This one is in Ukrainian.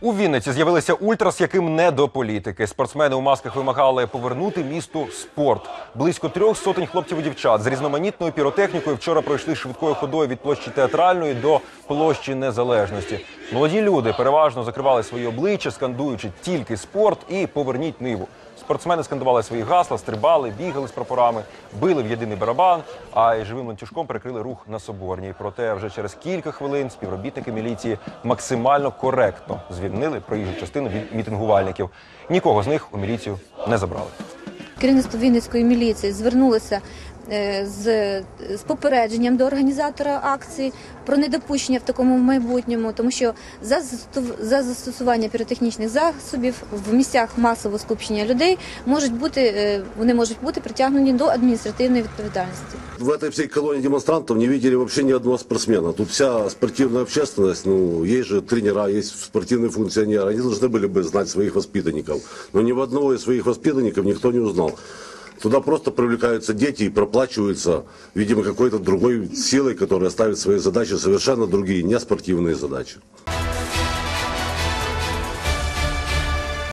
У Вінниці з'явилися ультрас, яким не до політики. Спортсмени у масках вимагали повернути місту спорт. Близько трьох сотень хлопців і дівчат з різноманітною піротехнікою вчора пройшли швидкою ходою від площі театральної до площі незалежності. Молоді люди переважно закривали свої обличчя, скандуючи тільки спорт і поверніть ниву. Спортсмени скандували свої гасла, стрибали, бігали з прапорами, били в єдиний барабан, а й живим ланцюжком перекрили рух на соборній. Проте вже через кілька хвилин співробітники міліції максимально коректно звільнили проїжджу частину від мітингувальників. Нікого з них у міліцію не забрали. Керівництво Вінницької міліції звернулося з, з попередженням до організатора акції про недопущення в такому майбутньому, тому що за, засту- за застосування піротехнічних засобів в місцях масового скупчення людей можуть бути е, вони можуть бути притягнені до адміністративної відповідальності. В этой всей колонии демонстрантов не видели вообще ни одного спортсмена. Тут вся спортивная общественность, ну, есть же тренера, есть спортивные функционеры, они должны были бы знать своих воспитанников. Но ни в одного из своих воспитанников никто не узнал. Туда просто привлекаются дети и проплачиваются, видимо, какой-то другой силой, которая ставит свои задачи совершенно другие, не спортивные задачи.